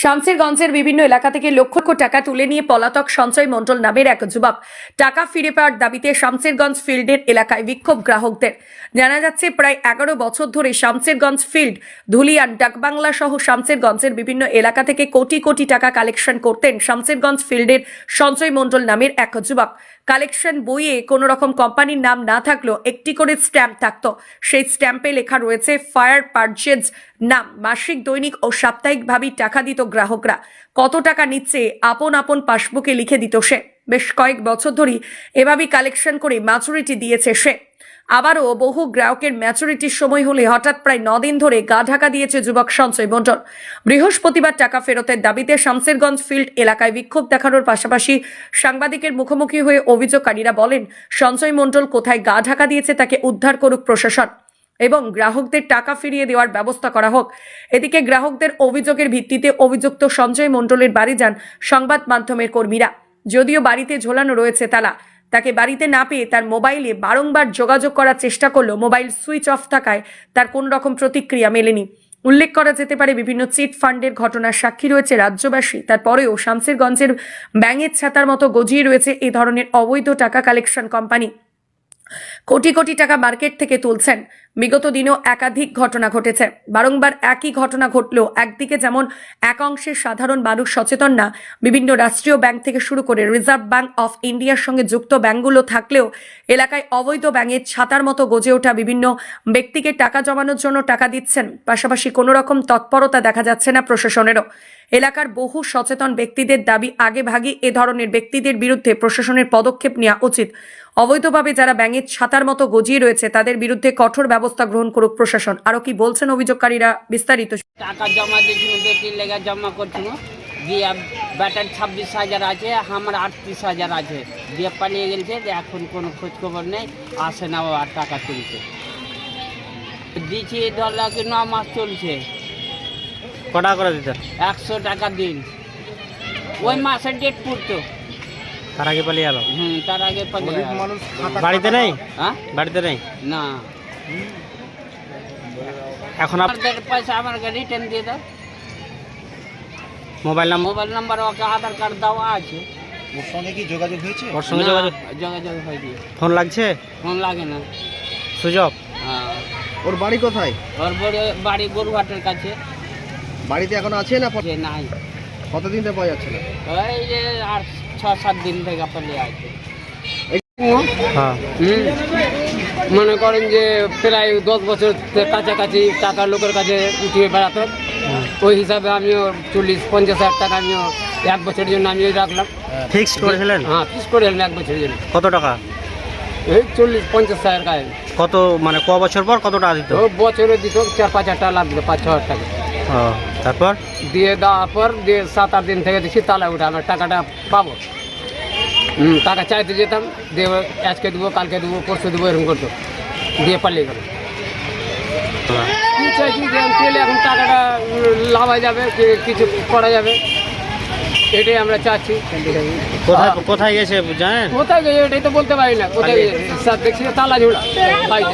শামসেরগঞ্জের বিভিন্ন এলাকা থেকে লক্ষ লক্ষ টাকা তুলে নিয়ে পলাতক সঞ্চয় মণ্ডল নামের এক যুবক। টাকা ফিরে পাওয়ার দাবিতে শামসেরগঞ্জ ফিল্ডের এলাকায় বিক্ষোভ গ্রাহকদের। জানা যাচ্ছে, প্রায় এগারো বছর ধরে শামসেরগঞ্জ ফিল্ড, ধুলিয়ান, ডাকবাংলা সহ শামসেরগঞ্জের বিভিন্ন এলাকা থেকে কোটি কোটি টাকা কালেকশন করতেন শামসেরগঞ্জ ফিল্ডের সঞ্চয় মণ্ডল নামের এক যুবক। কালেকশন বইয়ে কোনো রকম কোম্পানির নাম না থাকলেও একটি করে স্ট্যাম্প থাকত। সেই স্ট্যাম্পে লেখা রয়েছে, ফায়ার পার্চেজ নাম। মাসিক, দৈনিক ও সাপ্তাহিকভাবেই টাকা দিত গ্রাহকরা। কত টাকা নিচ্ছে, আপন আপন পাসবুকে লিখে দিত সে। বেশ কয়েক বছর ধরেই এভাবেই কালেকশন করে মাচুরিটি দিয়েছে সে। আবারও বহু গ্রাহকের ম্যাচুরিটির সময় হলে হঠাৎ প্রায় নদিন ধরে গা ঢাকা দিয়েছে যুবক সঞ্চয় মণ্ডল। বৃহস্পতিবার টাকা ফেরতের দাবিতে শামসেরগঞ্জ ফিল্ড এলাকায় বিক্ষোভ দেখানোর পাশাপাশি সাংবাদিকের মুখোমুখি হয়ে অভিযোগকারীরা বলেন সঞ্চয় মণ্ডল কোথায় গা ঢাকা দিয়েছে তাকে উদ্ধার করুক প্রশাসন এবং গ্রাহকদের টাকা ফিরিয়ে দেওয়ার ব্যবস্থা করা হোক। এদিকে গ্রাহকদের অভিযোগের ভিত্তিতে অভিযুক্ত সঞ্জয় মণ্ডলের বাড়ি যান সংবাদ মাধ্যমের কর্মীরা। যদিও বাড়িতে ঝোলানো রয়েছে তালা তাকে বাড়িতে না পেয়ে তার মোবাইলে বারংবার যোগাযোগ করার চেষ্টা করল মোবাইল সুইচ অফ থাকায় তার কোনো রকম প্রতিক্রিয়া মেলেনি। উল্লেখ করা যেতে পারে বিভিন্ন চিট ফান্ডের ঘটনার সাক্ষী রয়েছে রাজ্যবাসী। তারপরেও শামসিরগঞ্জের ব্যাঙের ছাতার মতো গজিয়ে রয়েছে এ ধরনের অবৈধ টাকা কালেকশন কোম্পানি। কোটি কোটি টাকা মার্কেট থেকে তুলছেন বিগত দিনেও একাধিক ঘটনা ঘটেছে। বারংবার একই ঘটনা ঘটলেও একদিকে যেমন এক অংশের সাধারণ মানুষ সচেতন না, বিভিন্ন রাষ্ট্রীয় ব্যাংক থেকে শুরু করে রিজার্ভ ব্যাংক অফ ইন্ডিয়ার সঙ্গে যুক্ত ব্যাংকগুলো থাকলেও এলাকায় অবৈধ ব্যাঙের ছাতার মতো গজে ওঠা বিভিন্ন ব্যক্তিকে টাকা জমানোর জন্য টাকা দিচ্ছেন। পাশাপাশি কোনো রকম তৎপরতা দেখা যাচ্ছে না প্রশাসনেরও। এলাকার বহু সচেতন ব্যক্তিদের দাবি আগে ভাগে এ ধরনের ব্যক্তিদের বিরুদ্ধে প্রশাসনের পদক্ষেপ নেওয়া উচিত। অবৈধভাবে যারা ব্যাঙের ছাতার মতো গজিয়ে রয়েছে, তাদের বিরুদ্ধে কঠোর ব্যবস্থা গ্রহণ করুক প্রশাসন। আরও কি বলছেন অভিযোগকারীরা বিস্তারিত? টাকা জমা দিয়েছিল বেটির লেগে জমা করছিল। দিয়ে ব্যাটার ছাব্বিশ হাজার আছে আমার আটত্রিশ হাজার আছে। দিয়ে পালিয়ে গেছে এখন কোনো খোঁজ খবর নেই আসে না আর টাকা তুলছে দিচ্ছি ধর লাগে ন মাস চলছে। কটা করে দিতেন একশো টাকা দিন। ওই মাসের ডেট পড়তো। তার আগে পালিয়ে গেল হুম তার আগে পালিয়ে বাড়িতে নেই? হ্যাঁ? বাড়িতে নেই? না। এখন আপ আপনাদের পয়সা আমাকে রিটার্ন দিয়ে দাও। Mobile number mobile number okay Aadhaar card দেওয়া আছে। ওর সঙ্গে কি যোগাযোগ হয়েছে? ওর সঙ্গে যোগাযোগ যোগাযোগ হয়নি। ফোন লাগছে? ফোন লাগে না। সুযোগ? হ্যাঁ। ওর বাড়ি কোথায়? ওর বড় বাড়ি গরুহাটের কাছে। বাড়িতে এখন আছে না যে নাই। কতদিন ধরে পাওয়া যাচ্ছে না? ওই যে আর ছ সাত দিন থেকে পালিয়ে আছে। হ্যাঁ। হুম। মনে করেন যে প্রায় দশ বছর কাছাকাছি টাকা লোকের কাছে উঠিয়ে বেড়াতো। ওই হিসাবে আমিও চল্লিশ পঞ্চাশ হাজার টাকা আমিও এক বছরের জন্য আমিও রাখলাম। ফিক্সড করেছিলেন হ্যাঁ ফিস করে এলাম এক বছরের জন্য। কত টাকা? এই চল্লিশ পঞ্চাশ হাজার টাকা কত মানে ক বছর পর কত টাকা দিত বছরে দিত চার পাঁচ হাজার টাকা লাগবে পাঁচ ছ হাজার টাকা। তারপর? দিয়ে দেওয়ার পর দিয়ে সাত আট দিন থেকে দেখছি তালা উঠে আমার টাকাটা পাবো। টাকা চাইতে যেতাম দিয়ে আজকে দেবো কালকে দেবো পরশু দেবো এরকম করতো। দিয়ে পালিয়ে গেল। কি চাইছি যে আমি পেলে এখন টাকাটা লাভা যাবে কিছু করা যাবে। এটাই আমরা চাচ্ছি। কোথায় কোথায় গেছে জানেন? কোথায় গেছে এটাই তো বলতে পারি না। কোথায় গেছে? স্যার দেখছি তালা ঝোড়া বাইরে।